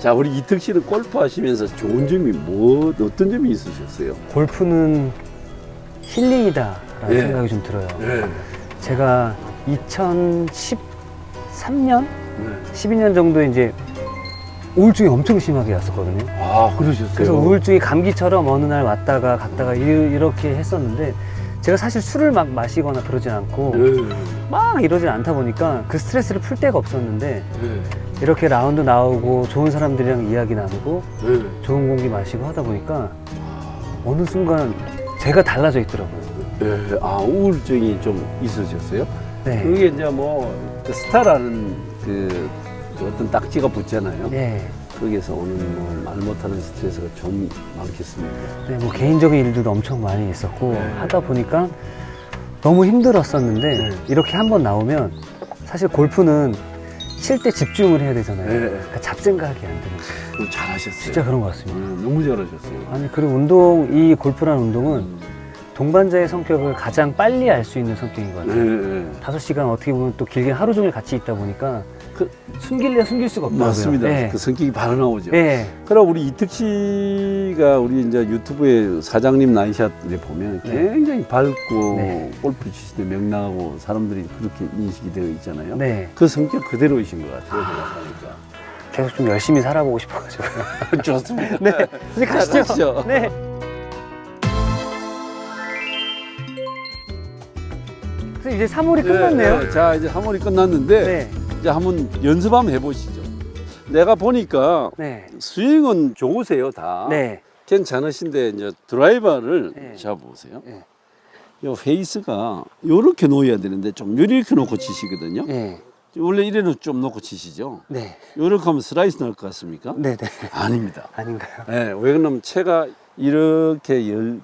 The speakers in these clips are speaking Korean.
자, 우리 이특 씨는 골프 하시면서 좋은 점이 뭐 어떤 점이 있으셨어요? 골프는 힐링이다라는 네. 생각이 좀 들어요. 네. 제가 2013년, 네. 12년 정도 이제 우울증이 엄청 심하게 왔었거든요. 아, 그러셨어요. 그래서 우울증이 감기처럼 어느 날 왔다가 갔다가 이- 이렇게 했었는데 제가 사실 술을 막 마시거나 그러진 않고 네. 막 이러진 않다 보니까 그 스트레스를 풀 데가 없었는데 네. 이렇게 라운드 나오고 좋은 사람들이랑 이야기 나누고 네. 좋은 공기 마시고 하다 보니까 어느 순간 제가 달라져 있더라고요. 네. 아, 우울증이 좀 있으셨어요? 네. 그게 이제 뭐, 그 스타라는 그, 그 어떤 딱지가 붙잖아요. 네. 거기에서 오는 뭐 말 못하는 스트레스가 좀 많겠습니다. 네, 뭐 개인적인 일들도 엄청 많이 있었고 네. 하다 보니까 너무 힘들었었는데 네. 이렇게 한번 나오면 사실 골프는 칠 때 집중을 해야 되잖아요. 네. 그러니까 잡생각이 안 되는 거예요. 그거 잘하셨어요. 진짜 그런 것 같습니다. 음, 너무 잘하셨어요. 아니 그리고 운동 이 골프라는 운동은 동반자의 성격을 가장 빨리 알 수 있는 성격인 것 네. 같아요. 네. 다섯 시간 어떻게 보면 또 길게 하루 종일 같이 있다 보니까 그- 숨길래 숨길 수가 없더라고요. 맞습니다. 네. 그 성격이 바로 나오죠. 네. 그럼 우리 이특 씨가 우리 이제 유튜브에 사장님 나이샷에 보면 네. 굉장히 밝고 네. 골프 치시는 명랑하고 사람들이 그렇게 인식이 되어 있잖아요. 네. 그 성격 그대로이신 것 같아요. 생각하니까. 계속 좀 열심히 살아보고 싶어가지고. 좋습니다. 네. 이제 가시죠. 가시죠. 네. 선생님, 이제 3월이 끝났네요. 네, 자 이제 3월이 끝났는데 네. 이제 한번 연습 한번 해보시죠. 내가 보니까 네. 스윙은 좋으세요 다. 네. 괜찮으신데 이제 드라이버를 네. 잡아보세요. 네. 요 페이스가 요렇게 놓아야 되는데 좀 요렇게 놓고 치시거든요. 네. 원래 이래는 좀 놓고 치시죠. 네. 요렇게 하면 슬라이스 나올 것 같습니까? 네. 네. 아닙니다. 아닌가요? 네, 왜 그러냐면 채가 이렇게 열, 열-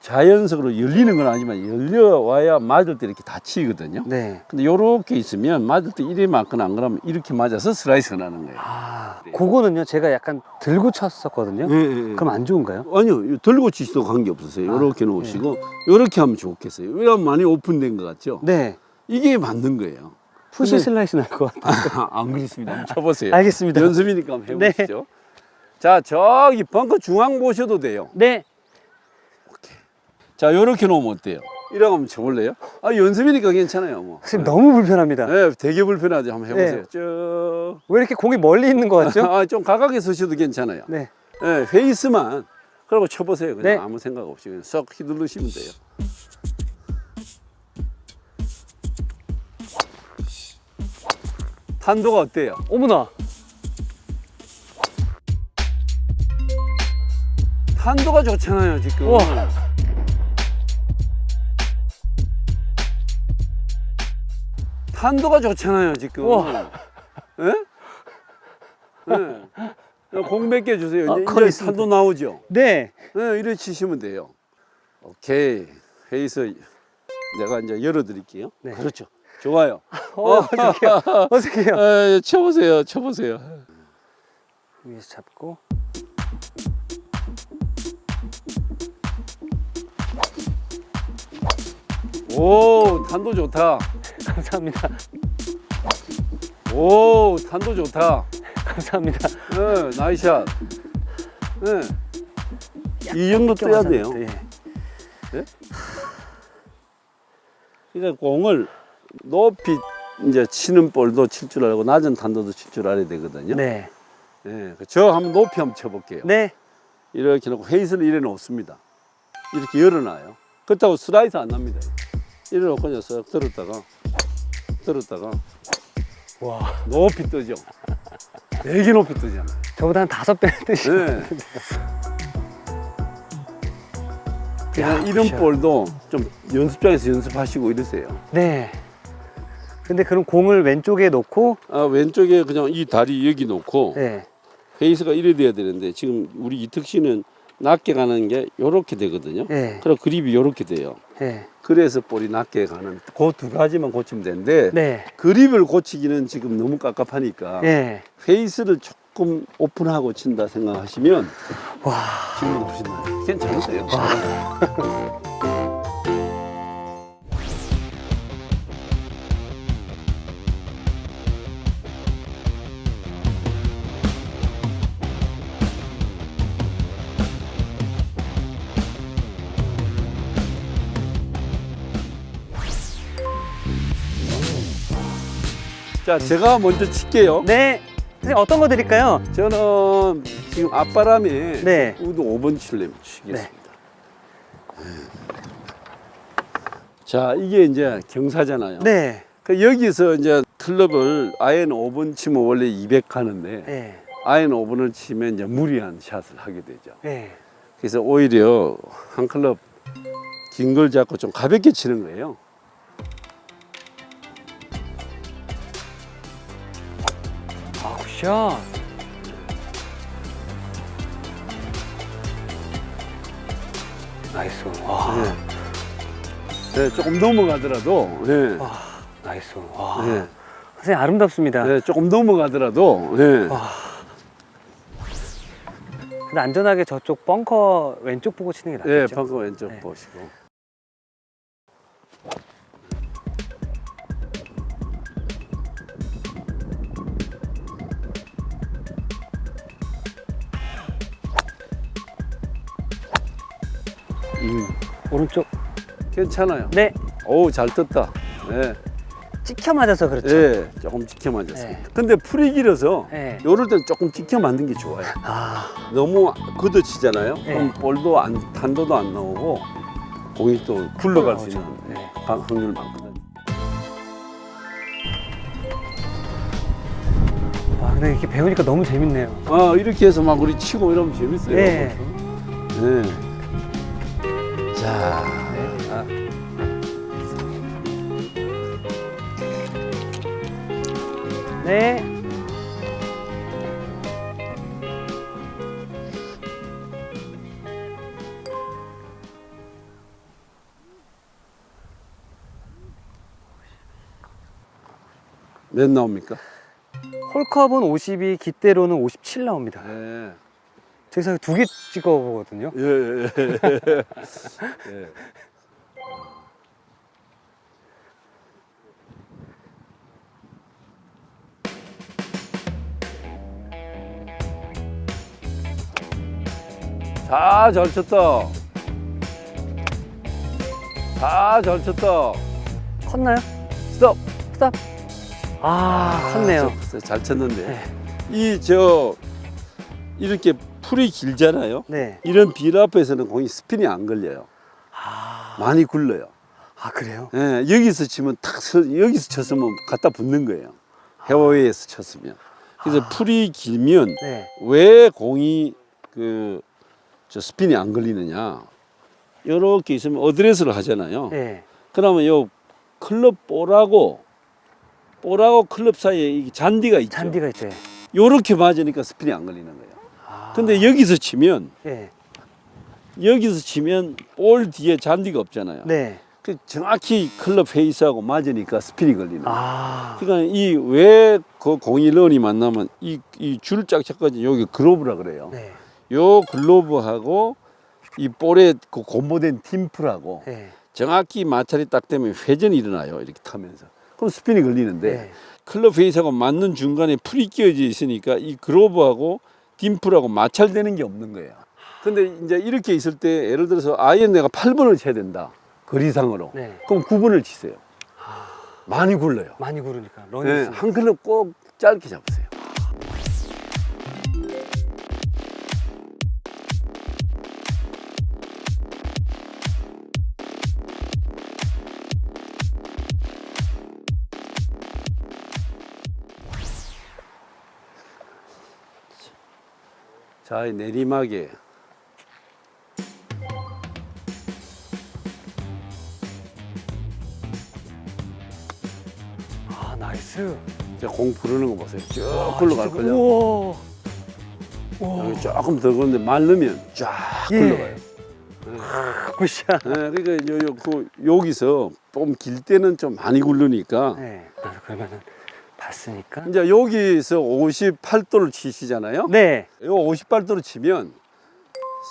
자연적으로 열리는 건 아니지만 열려와야 맞을 때 이렇게 닫히거든요. 네. 근데 요렇게 있으면 맞을 때 이래 맞거나 안 그러면 이렇게 맞아서 슬라이스가 나는 거예요. 아, 네. 그거는요, 제가 약간 들고 쳤었거든요. 예, 예, 예. 그럼 안 좋은가요? 아니요, 들고 치시도 관계 없으세요. 아, 요렇게 놓으시고 요렇게 하면 좋겠어요. 왜냐면 많이 오픈된 것 같죠? 네. 이게 맞는 거예요. 푸시 근데- 슬라이스 날 것 같아요. 안 그렇습니다. 한번 쳐보세요. 알겠습니다. 연습이니까 한번 해보시죠. 자, 저기 벙커 중앙 보셔도 돼요. 네. 자, 요렇게 놓으면 어때요? 이러고 한번 쳐볼래요? 아, 연습이니까 괜찮아요, 뭐. 선생님, 너무 불편합니다. 네, 되게 불편하죠. 한번 해보세요. 네. 쭉. 왜 이렇게 공이 멀리 있는 것 같죠? 아, 좀 가깝게 서셔도 괜찮아요. 네. 네, 페이스만. 그리고 쳐보세요. 그냥 네. 아무 생각 없이 그냥 썩 휘두르시면 돼요. 탄도가 어때요? 어머나. 탄도가 좋잖아요, 지금. 우와. 탄도가 좋잖아요, 지금. 예? 예. 공몇 개 주세요. 아, 이제, 이제 있습니다. 탄도 나오죠? 네. 네, 이래 치시면 돼요. 오케이. 회의서 내가 이제 열어드릴게요. 네. 그렇죠. 좋아요. 어, 어떡해요. 어떡해요. 에, 쳐보세요. 쳐보세요. 위에서 잡고. 오, 탄도 좋다. 감사합니다. 오, 탄도 좋다. 감사합니다. 네, 나이샷. 네. 이 정도 떠야 돼요. 예. 그러니까 공을 높이 이제 치는 볼도 칠 줄 알고 낮은 탄도도 칠 줄 알아야 되거든요. 네. 예, 저 한번 높이 한번 쳐볼게요. 네. 이렇게 놓고 페이스를 이래 놓습니다. 이렇게 열어놔요. 그렇다고 슬라이스 안 납니다. 이래 놓고 그냥 쓱 들었다가 들었다가 와. 높이 뜨죠. 되게 높이 뜨잖아요. 저보다 한 다섯 배 뜨시. 네. 그냥 이런. 볼도 좀 연습장에서 연습하시고 이러세요. 네. 근데 그럼 공을 왼쪽에 놓고 아, 왼쪽에 그냥 이 다리 여기 놓고 네. 페이스가 이래 돼야 되는데 지금 우리 이특 씨는 낮게 가는 게 요렇게 되거든요. 네. 그럼 그립이 요렇게 돼요. 네. 그래서 볼이 낮게 가는 그 두 가지만 고치면 되는데 네. 그립을 고치기는 지금 너무 깝깝하니까 네. 페이스를 조금 오픈하고 친다 생각하시면 와. 지금 나아요. 괜찮으세요? 자, 제가 먼저 칠게요. 네. 선생님 어떤 거 드릴까요? 저는 지금 앞바람에 네. 우드 5번 칠레 치겠습니다. 자, 이게 이제 경사잖아요. 네. 그 여기서 이제 클럽을 아이언 5번 치면 원래 200 가는데 네. 아이언 5번을 치면 이제 무리한 샷을 하게 되죠. 네. 그래서 오히려 한 클럽 긴 걸 잡고 좀 가볍게 치는 거예요. 굿샷. 나이스. 와. 네. 네, 조금 넘어가더라도, 네. 와. 나이스. 와. 네. 선생님 아름답습니다. 네, 조금 넘어가더라도, 네. 와. 근데 안전하게 저쪽 벙커 왼쪽 보고 치는 게 네, 낫겠죠? 방금 왼쪽 네. 보시고. 오른쪽. 괜찮아요. 네. 오, 잘 떴다. 네, 찍혀 맞아서 그렇죠. 네, 조금 지켜 맞았습니다. 네. 근데 풀이 길어서 네. 요럴 땐 조금 지켜 만든 게 좋아요. 아. 너무 걷어치잖아요. 네. 그럼 볼도 안, 탄도도 안 나오고 공이 또 굴러갈 수 있는. 네. 방- 확률 많거든요. 와, 근데 이렇게 배우니까 너무 재밌네요. 아 이렇게 해서 막 우리 치고 이러면 재밌어요. 네. 네. 자, 아, 네. 몇 나옵니까? 홀컵은 52, 깃대로는 57 나옵니다. 네. 저기서 두개 찍어 보거든요. 예, 예, 예. 예. 자, 잘 쳤다. 자, 잘 쳤다. 컸나요? 스톱. 스탑. 아, 컸네요. 저, 잘 쳤는데. 네. 이저 이렇게 풀이 길잖아요. 네. 이런 빌 앞에서는 공이 스핀이 안 걸려요. 아, 많이 굴러요. 아 그래요? 예, 여기서 치면 탁 서, 여기서 쳤으면 갖다 붙는 거예요. 헤어웨이에서 쳤으면. 그래서 풀이 길면 네. 왜 공이 그 저 스핀이 안 걸리느냐? 이렇게 있으면 어드레스를 하잖아요. 네. 그러면 요 클럽 볼하고 볼하고 클럽 사이에 이 잔디가 있죠. 잔디가 있어요. 요렇게 맞으니까 스핀이 안 걸리는 거예요. 아, 근데 여기서 치면 네. 여기서 치면 볼 뒤에 잔디가 없잖아요. 네. 그 정확히 클럽 페이스하고 맞으니까 스핀이 걸리는. 아, 그러니까 이 왜 그 공이 런이 만나면 이 이 줄 짝짝까지 여기 글로브라 그래요. 네. 요 글로브하고 이 볼에 그 고무된 팀플하고 네. 정확히 마찰이 딱 되면 회전이 일어나요. 이렇게 타면서. 그럼 스핀이 걸리는데 네. 클럽 페이스하고 맞는 중간에 풀이 끼어져 있으니까 이 글로브하고 딤플하고 마찰되는 게 없는 거예요. 근데 이제 이렇게 있을 때 예를 들어서 아이언 내가 8번을 쳐야 된다. 거리상으로. 네. 그럼 9번을 치세요. 많이 굴러요. 많이 구르니까 런이 네, 있으니까. 한 클럽 꼭 짧게 잡으세요. 자, 이 내리막에 아, 나이스. 이제 공 부르는 거 보세요. 쭉 굴러갈 거죠. 우와. 우와. 여기 조금 더 그런데 말르면 쫙 예. 굴러가요. 굿샷. 네, 그러니까 요, 요, 그 여기서 좀 길 때는 좀 많이 굴르니까 네. 그러면은 봤으니까. 이제 여기서 58도를 치시잖아요. 네. 요 58도로 치면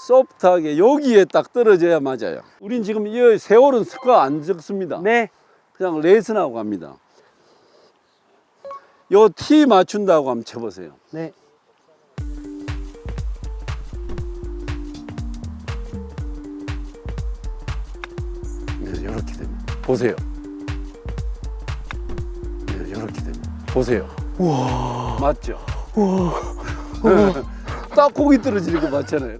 소프트하게 여기에 딱 떨어져야 맞아요. 우린 지금 이 세월은 스코어 안 적습니다. 네. 그냥 레슨하고 갑니다. 요티 맞춘다고 한번 쳐보세요. 네. 네, 이렇게 됩니다. 보세요. 보세요. 우와. 맞죠? 우와. 딱 고기 떨어지는 거 맞잖아요.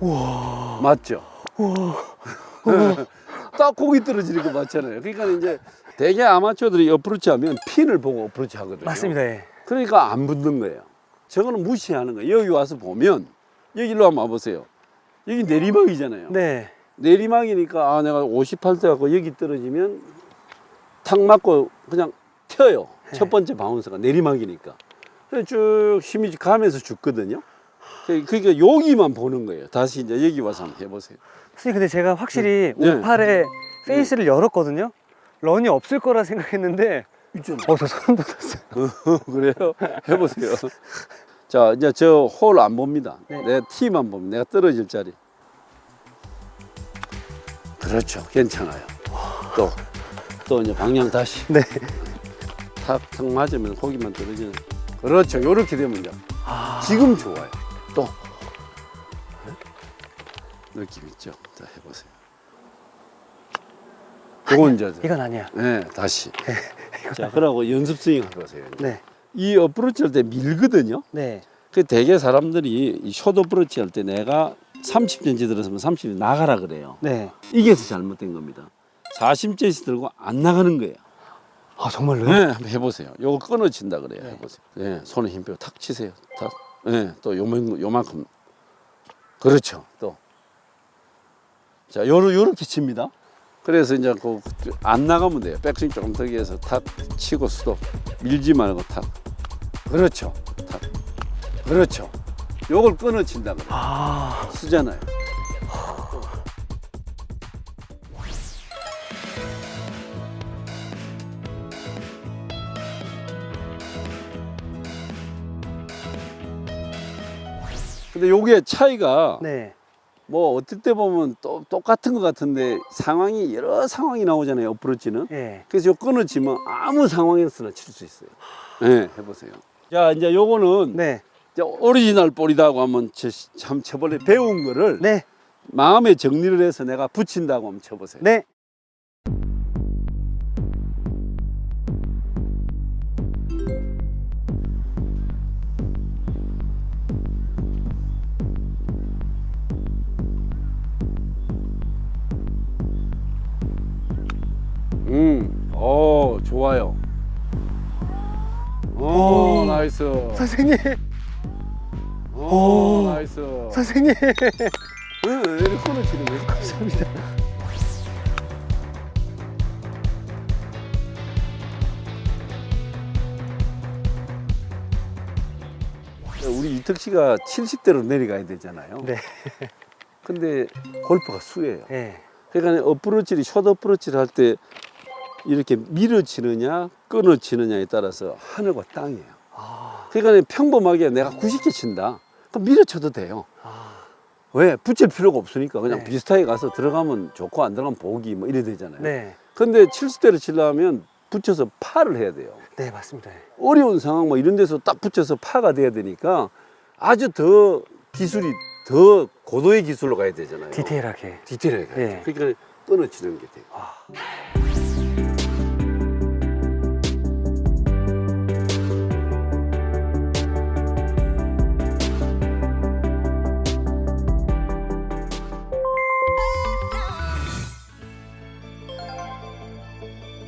우와. 맞죠? 우와. 딱 고기 떨어지는 거 맞잖아요. 그러니까 이제 대개 아마추어들이 어프로치 하면 핀을 보고 어프로치 하거든요. 맞습니다. 예. 그러니까 안 붙는 거예요. 저거는 무시하는 거예요. 여기 와서 보면 여기 일로 한번 와보세요. 여기 내리막이잖아요. 네. 내리막이니까 아 내가 58대 갖고 여기 떨어지면 탁 맞고 그냥 튀어요. 네. 첫 번째 바운스가 내리막이니까. 쭉 힘이 가면서 죽거든요. 그러니까 여기만 보는 거예요. 다시 이제 여기 와서 한번 해보세요. 선생님 근데 제가 확실히 네. 오팔에 페이스를 열었거든요. 런이 없을 거라 생각했는데 있잖아. 어저 소름 돋았어요. 그래요? 해보세요. 자, 이제 저 홀 안 봅니다. 네. 내 티만 봅니다. 내가 떨어질 자리. 그렇죠. 괜찮아요. 또, 또 이제 방향 다시 네. 탁탁 맞으면 고기만 떨어지는. 그렇죠. 요렇게 되면 이제 아. 지금 좋아요. 또. 느낌 있죠? 자, 해보세요. 요건 이제, 이건 아니야. 네, 다시. 자, 그러고 연습 스윙 해보세요. 네. 이 어프로치 할 때 밀거든요. 네. 그 대개 사람들이 이 숏 어프로치 할 때 내가 30cm 들었으면 30cm 나가라 그래요. 네. 이게서 잘못된 겁니다. 40cm 들고 안 나가는 거예요. 아 정말로요? 네, 한번 해보세요. 요거 끊어친다 그래요. 네. 해보세요. 네, 손에 힘 빼고 탁 치세요. 탁. 네, 또 요만, 요만큼. 그렇죠. 또. 자, 요러, 요렇게 칩니다. 그래서 이제 그 안 나가면 돼요. 백스윙 조금 더 해서 탁 치고 수도 밀지 말고 탁. 그렇죠. 탁. 그렇죠. 요걸 끊어친다 그래요. 아. 쓰잖아요. 근데 요게 차이가 네. 뭐 어떨 때 보면 또 똑같은 것 같은데 상황이 여러 상황이 나오잖아요. 어프로치는. 예. 그래서 요 끊어지면 아무 상황에서나 칠 수 있어요. 네, 해보세요. 자, 이제 요거는 네. 이제 오리지널 볼이다고 하면 저- 참 쳐볼래 배운 거를 네. 마음에 정리를 해서 내가 붙인다고 한번 쳐보세요. 네. 어, 좋아요. 오, 오. 나이스. 선생님. 오, 오. 나이스. 선생님. 응, 이렇게 끊어치는 거예요. 감사합니다. 우리 이특 씨가 70대로 내려가야 되잖아요. 네. 근데 골프가 수예요. 예. 그러니까 어프로치를 숏 어프로치를 할 때 이렇게 밀어치느냐 끊어치느냐에 따라서 하늘과 땅이에요. 아. 그러니까 평범하게 내가 90개 친다. 그럼 밀어쳐도 돼요. 아. 왜? 붙일 필요가 없으니까 그냥 네. 비슷하게 가서 들어가면 좋고 안 들어가면 보기 뭐 이래 되잖아요. 네. 근데 70대를 치려면 붙여서 파를 해야 돼요. 네, 맞습니다. 어려운 상황 뭐 이런 데서 딱 붙여서 파가 돼야 되니까 아주 더 기술이 더 고도의 기술로 가야 되잖아요. 디테일하게. 디테일하게. 돼요. 그러니까 끊어치는 게 돼요. 아.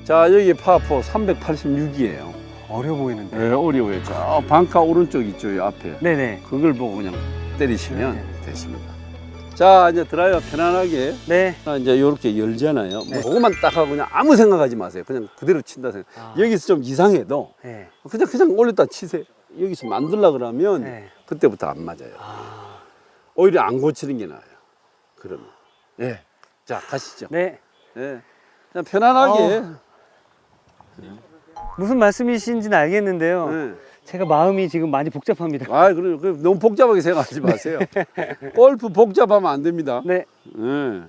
자 여기 파포 386이에요. 어려 보이는데. 네, 어려워요. 저 방카 오른쪽 있죠, 이 앞에. 네네. 그걸 보고 그냥 때리시면 네. 되십니다. 자 이제 드라이버 편안하게 네. 아, 이제 이렇게 열잖아요. 네. 뭐 그것만 딱 하고 그냥 아무 생각하지 마세요. 그냥 그대로 친다 생각. 아. 여기서 좀 이상해도 네. 그냥 그냥 올렸다 치세요. 여기서 만들라 그러면 네. 그때부터 안 맞아요. 아. 오히려 안 고치는 게 나아요. 그러면 예. 자 가시죠. 네. 예. 그냥 편안하게. 무슨 말씀이신지는 알겠는데요. 예. 제가 마음이 지금 많이 복잡합니다. 아, 그래, 그 너무 복잡하게 생각하지 마세요. 골프 복잡하면 안 됩니다. 네. 예.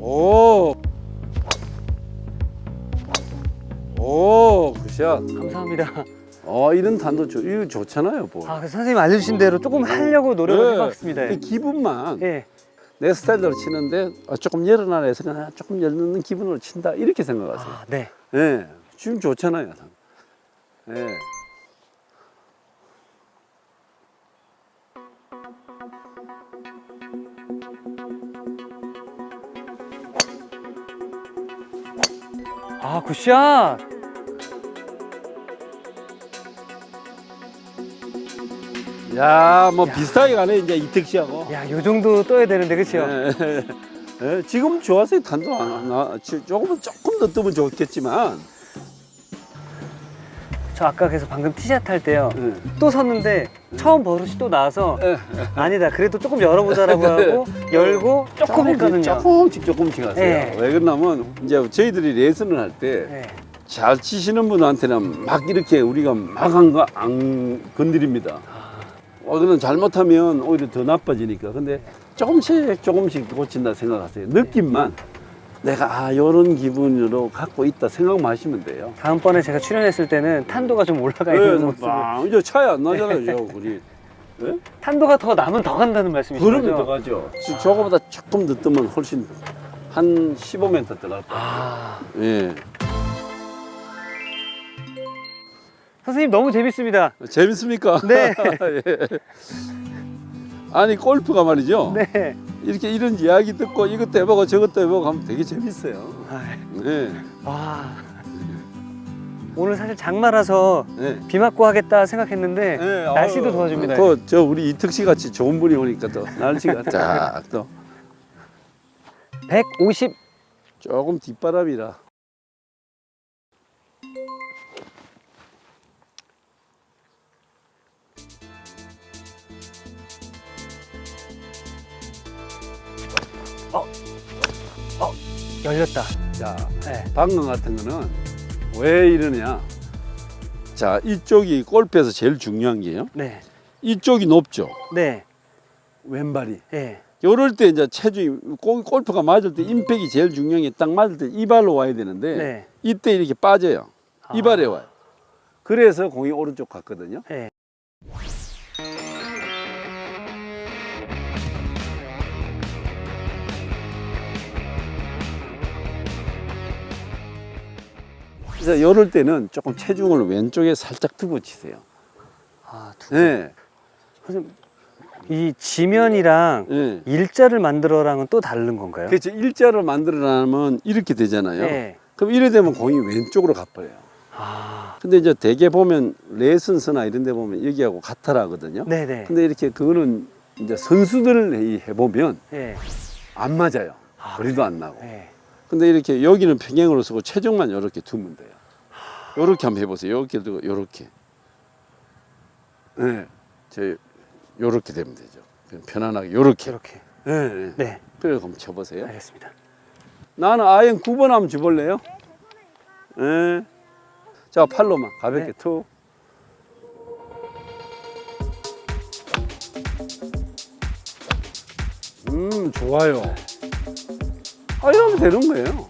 오. 굿샷. 감사합니다. 어, 이런 단도 좋, 이거 좋잖아요, 뭐. 아, 그 선생님 알려주신 대로 조금 하려고 노력을 네. 해봤습니다. 이 기분만 예. 내 스타일대로 치는데 아, 조금 열어놔라 해서 그냥 조금 열는 기분으로 친다 이렇게 생각하세요. 아, 네. 예, 지금 좋잖아요. 예. 아, 굿샷. 야, 뭐 비슷하게 가네 이제 이특 씨하고. 야, 요 정도 떠야 되는데, 그쵸? 예, 예, 지금 좋아서 단도 안 나. 조금 조금 더 뜨면 좋겠지만. 저 아까 그래서 방금 티샷 할 때요. 예. 또 섰는데 처음 버릇이 또 나와서 예. 아니다. 그래도 조금 열어보자라고 하고 열고 조금 했거든요. 조금씩 조금씩 하세요. 예. 왜 그러냐면 이제 저희들이 레슨을 할 때 잘 네. 치시는 분한테는 막 이렇게 우리가 막 한 거 안 건드립니다. 어, 그는 잘못하면 오히려 더 나빠지니까. 근데 조금씩 조금씩 고친다 생각하세요. 느낌만 내가 아 이런 기분으로 갖고 있다 생각만 하시면 돼요. 다음번에 제가 출연했을 때는 탄도가 좀 올라가 있는 네, 모습. 막 이제 차이 안 나잖아요, 저 우리. 예? 탄도가 더 나면 더 간다는 말씀이시죠? 그러면 더 가죠. 지- 저거보다 조금 더 뜨면 훨씬 한 15m 더갈 거예요. 아, 예. 선생님 너무 재밌습니다. 재밌습니까? 네. 예. 아니 골프가 말이죠. 네. 이렇게 이런 이야기 듣고 이것도 해보고 저것도 해보고 하면 되게 재밌어요. 아, 네. 와. 오늘 사실 장마라서 네. 비 맞고 하겠다 생각했는데 네, 날씨도 도와줍니다. 또 저 우리 이특 씨 같이 좋은 분이 오니까 또 날씨가 쫙또 150. 조금 뒷바람이라. 열렸다. 자, 네. 방금 같은 거는 왜 이러냐? 자, 이쪽이 골프에서 제일 중요한 게요. 네. 이쪽이 높죠. 네. 왼발이. 네. 요럴 때 이제 체중이 골- 골프가 맞을 때 임팩이 제일 중요한 게 딱 맞을 때 이발로 와야 되는데 네. 이때 이렇게 빠져요. 아. 이발에 와요. 그래서 공이 오른쪽 갔거든요. 네. 그래서 요럴 때는 조금 체중을 왼쪽에 살짝 두고 치세요. 아, 두. 네. 선생님, 이 지면이랑 네. 일자를 만들어랑은 또 다른 건가요? 그렇죠. 일자를 만들어내면 이렇게 되잖아요. 네. 그럼 이래 되면 공이 왼쪽으로 가버려요. 아. 근데 이제 대개 보면 레슨서나 이런 데 보면 여기하고 같아라 하거든요. 네, 네. 근데 이렇게 그거는 이제 선수들 해보면 네. 안 맞아요. 아, 거리도 안 나고. 네. 근데 이렇게 여기는 평행으로 쓰고 체중만 이렇게 두면 돼요. 요렇게 한번 해보세요. 이렇게 두고 요렇게. 네. 저 요렇게 되면 되죠. 편안하게 요렇게. 이렇게. 네. 네. 네. 그래 한번 쳐보세요. 알겠습니다. 나는 아연 9번 한번 줘볼래요? 네. 자, 팔로만 가볍게 네. 툭. 음, 좋아요. 아, 이러면 되는 거예요.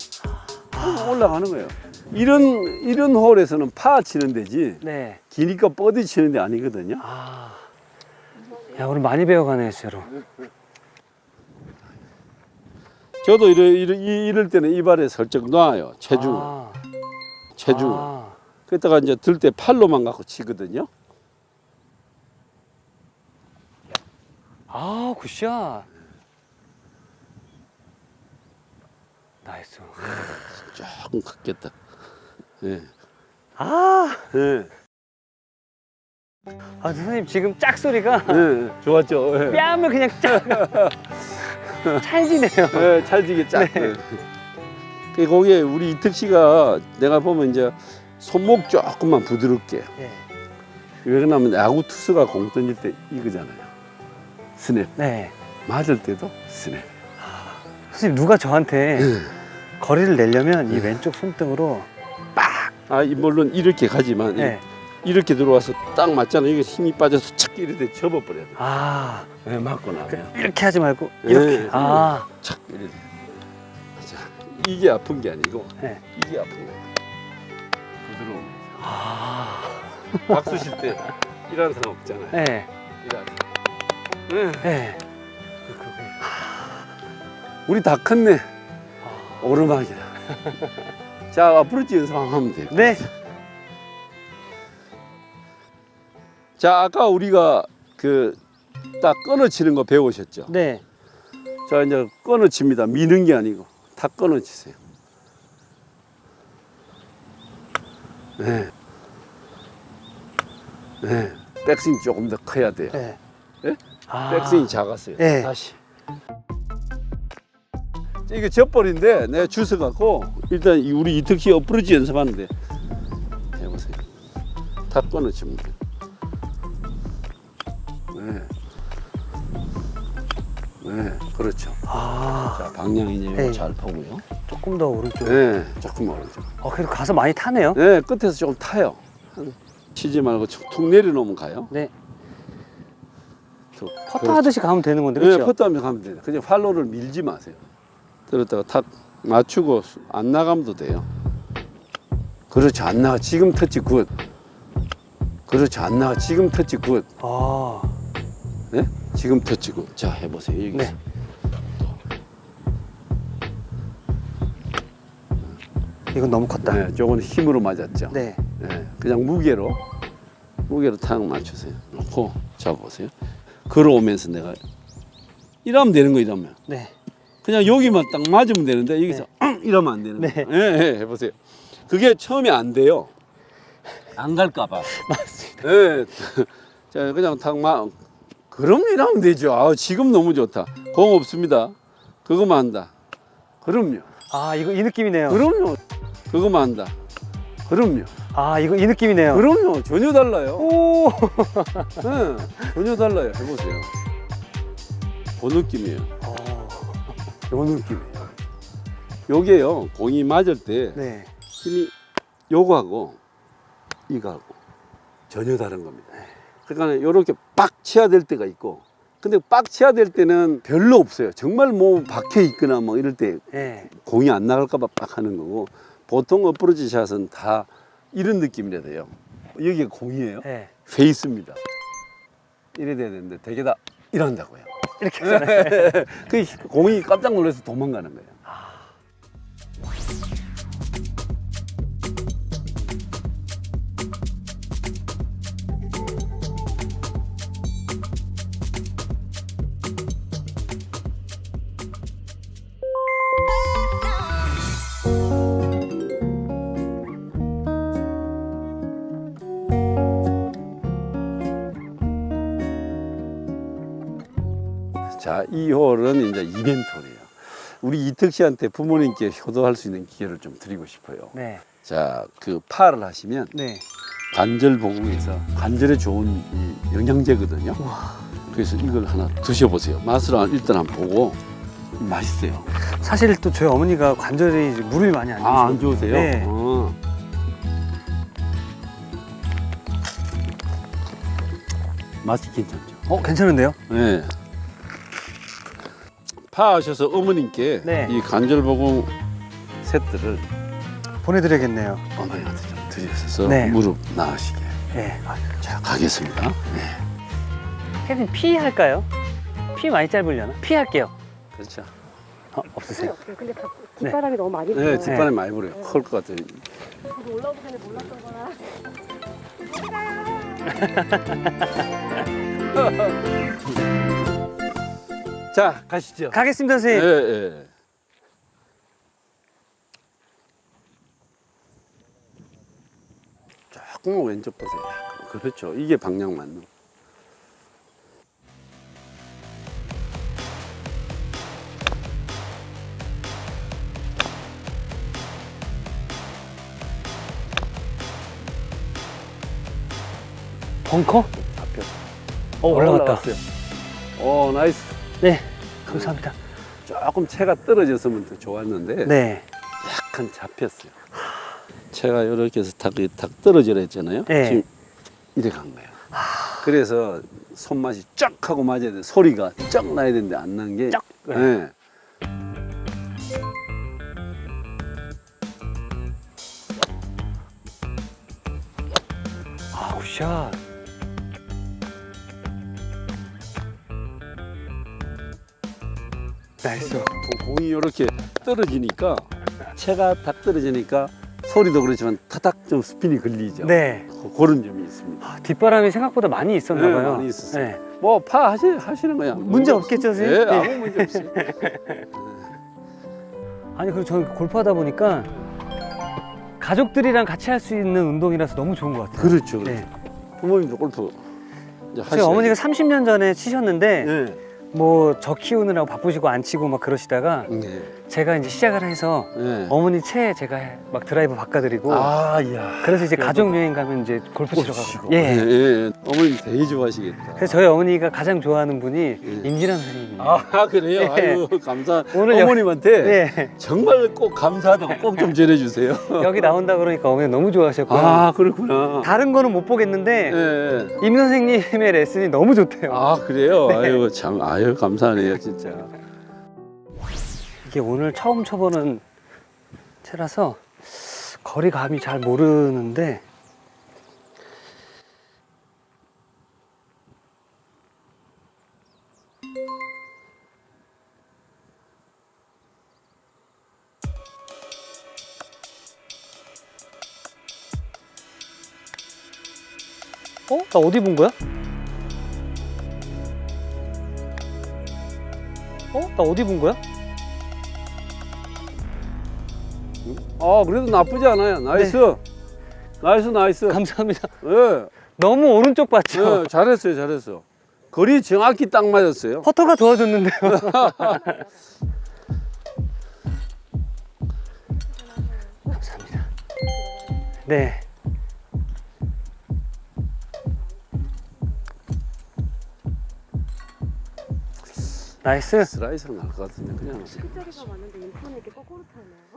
올라가는 거예요. 이런, 이런 홀에서는 파 치는 데지, 네. 기니까 뻗이 치는 데 아니거든요. 아. 야, 오늘 많이 배워가네요, 진짜로. 저도 이럴, 이럴, 이럴 때는 이발에 설정 놔요. 체중, 아. 체중. 아. 그랬다가 이제 들 때 팔로만 갖고 치거든요. 아, 굿샷. 나이스. 조금 컸겠다. 예. 아, 예. 아 선생님 지금 짝 소리가 예. 좋았죠. 예. 뺨을 그냥 짝 찰지네요. 예, 찰지게 짝. 네. 예. 그 거기에 우리 이특 씨가 내가 보면 이제 손목 조금만 부드럽게. 네. 왜 그러냐면 야구 투수가 공 던질 때 이거잖아요. 스냅. 네. 맞을 때도 스냅. 선생님 누가 저한테 거리를 내려면 이 왼쪽 손등으로 아, 이 물론 이렇게 가지만 네. 이렇게 들어와서 딱 맞잖아요. 이게 힘이 빠져서 착 이렇게 접어버려야 돼. 아 예, 맞고 나면. 이렇게 하지 말고 이렇게. 네. 아 착 이래. 자, 이게 아픈 게 아니고 네. 이게 아픈 거야. 부드러움. 박수 칠 때 이런 사람 없잖아요. 네. 이런. 네. 네. 우리 다 컸네. 오르막이라. 자, 앞으로 연습 한번 하면 돼요. 네. 자, 아까 우리가 그 딱 끊어치는 거 배우셨죠? 네. 자, 이제 끊어칩니다. 미는 게 아니고 다 끊어치세요. 네. 네. 백스윙 조금 더 커야 돼요. 네. 예? 아. 백스윙이 작았어요. 네. 다시. 이게 젖벌인데 내가 주워 갖고 일단 이 우리 이특시 어프로치 연습하는데 해보세요. 다 끊어집니다. 네. 네, 그렇죠. 아. 자, 방향 이제 네. 잘 보고요. 조금 더 오른쪽. 네, 조금 오른쪽. 어, 그래도 가서 많이 타네요. 네, 끝에서 조금 타요. 한 치지 말고 툭 내려놓으면 가요. 네. 툭. 퍼터 하듯이 가면 되는 건데, 그렇죠? 네, 퍼트하면 가면 돼요. 그냥 팔로를 밀지 마세요. 들었다가 탁 맞추고 안 나가면 돼요. 그렇죠, 안 나가. 지금 터치 굿. 그렇죠, 안 나가. 지금 터치 굿. 아. 네? 지금 터치 굿. 자, 해보세요. 여기서. 네. 이건 너무 컸다. 네, 조금 힘으로 맞았죠. 네. 네, 그냥 무게로 무게로 탁 맞추세요. 놓고 잡아보세요. 걸어오면서 내가 이러면 되는 거 이러면 네. 그냥 여기만 딱 맞으면 되는데 여기서 엉 이러면 안 되는 네. 거예요. 예, 예, 해보세요. 그게 처음에 안 돼요. 안 갈까봐. 맞습니다. 예. 자 그냥 탁막 그럼 이러면 되죠. 아, 지금 너무 좋다. 공 없습니다. 그거만 한다. 그럼요. 아, 이거 이 느낌이네요. 그럼요. 그거만 한다. 그럼요. 아, 이거 이 느낌이네요. 그럼요. 전혀 달라요. 오. 네, 전혀 달라요. 해보세요. 그 느낌이에요. 어. 요 느낌이에요. 요게요, 공이 맞을 때 네. 힘이 요거하고 이거하고 전혀 다른 겁니다. 그러니까 요렇게 빡 치야 될 때가 있고, 근데 빡 치야 될 때는 별로 없어요. 정말 뭐 박혀 있거나 뭐 이럴 때 네. 공이 안 나갈까봐 빡 하는 거고, 보통 어프로치 샷은 다 이런 느낌이라 돼요. 여기가 공이에요. 네. 페이스입니다. 이래 돼야 되는데 되게 다 이런다고요. 이렇게 하잖아요. 그 공이 깜짝 놀라서 도망가는 거예요. 자, 이 홀은 이제 이벤트 홀이에요. 우리 이특 씨한테 부모님께 효도할 수 있는 기회를 좀 드리고 싶어요. 네. 자, 그 파를 하시면 네. 관절 보공에서 관절에 좋은 이 영양제거든요. 그래서 이걸 하나 드셔보세요. 맛을 한- 일단 한번 보고 맛있어요. 사실 또 저희 어머니가 관절이 이제 무릎이 많이 안. 아, 안 좋으세요? 네. 어. 맛이 괜찮죠? 어, 괜찮은데요? 네. 파 하셔서 어머님께 네. 이 관절 보공 세트를 보내드려야겠네요. 어머니한테 좀 드리셔서 네. 무릎 나으시게. 네. 아, 자, 가겠습니다. 네. 혜진 피 할까요? 피 많이 짧으려나? 피 할게요. 그렇죠. 어, 없으세요? 없어요. 근데 바- 뒷바람이 너무 많이 네, 불어요. 뒷바람이 많이 불어요. 클 것 같아요. 저도 올라오기 전에 몰랐던 거라. 자, 가시죠. 가겠습니다, 예, 선생님. 예. 조금 왼쪽 보세요. 그렇죠. 이게 방향 맞는. 거. 벙커? 잡혀. 어, 올라갔다. 올라갔어요. 오, 나이스. 네. 감사합니다. 조금 채가 떨어졌으면 더 좋았는데 네. 약간 잡혔어요. 채가 이렇게 해서 탁, 탁 떨어지라 했잖아요. 네. 지금 이래 간 거예요. 그래서 손맛이 쫙 하고 맞아야 돼. 소리가 쫙 나야 되는데 안 난 게. 쫙. 네. 아, 굿샷. 나이스. 공이 이렇게 떨어지니까 채가 딱 떨어지니까 소리도 그렇지만 타닥 좀 스핀이 걸리죠. 네. 그- 그런 점이 있습니다. 아, 뒷바람이 생각보다 많이 있었나 네, 봐요. 많이 있었어요. 네. 뭐 파 하시, 하시는 거야. 문제 없겠죠, 선생님? 네, 네. 아무 문제 없어요. 아니 그리고 저는 골프하다 보니까 가족들이랑 같이 할 수 있는 운동이라서 너무 좋은 것 같아요. 그렇죠. 네. 부모님도 골프 이제 저희 어머니가 하셔야죠. 30년 전에 치셨는데 네. 뭐 저 키우느라고 바쁘시고 안 치고 막 그러시다가 네. 제가 이제 시작을 해서 네. 어머니 채 제가 막 드라이브 바꿔드리고 아, 야. 그래서 이제 가족 여행 가면 이제 골프 치러. 가고 예. 예, 예. 어머님 되게 좋아하시겠다. 그래서 저희 어머니가 가장 좋아하는 분이 예. 임진환 선생님이에요. 아, 그래요? 예. 아유, 감사. 오늘 여- 어머님한테 예. 정말 꼭 감사하다고 꼭 좀 전해주세요. 여기 나온다 그러니까 어머니 너무 좋아하셨고요. 아, 그렇구나. 다른 거는 못 보겠는데 예, 예. 임 선생님의 레슨이 너무 좋대요. 아, 그래요? 네. 아유, 참, 아유, 감사하네요, 진짜. 이게 오늘 처음 쳐보는 채라서 거리감이 잘 모르는데 어? 나 어디 본 거야? 어? 나 어디 본 거야? 아, 그래도 나쁘지 않아요. 나이스. 나이스, 나이스. 감사합니다. 예, 너무 오른쪽 봤죠? 예, 잘했어요, 잘했어. 거리 정확히 딱 맞았어요. 퍼터가 도와줬는데요. 감사합니다. 네. 나이스. 슬라이스로 나올 것 같은데, 그냥. 끝자리가 맞는데 인터넷 이렇게 거꾸로 타네요.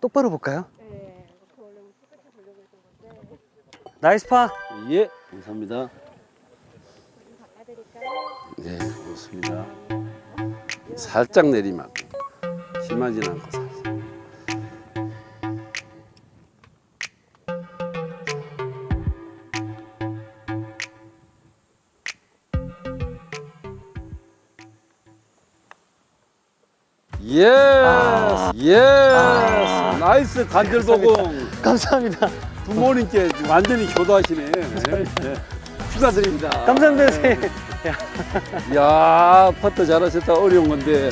똑바로 볼까요? 네. 건데. 나이스 파. 예, 감사합니다. 네, 좋습니다. 살짝 내리막. 심하진 않고 살짝. 예스! 예스! 나이스 간절보공. 감사합니다. 부모님께 완전히 효도하시네. 네, 네. 축하드립니다. 감사합니다, 선생님. 야 퍼터 잘하셨다 어려운 건데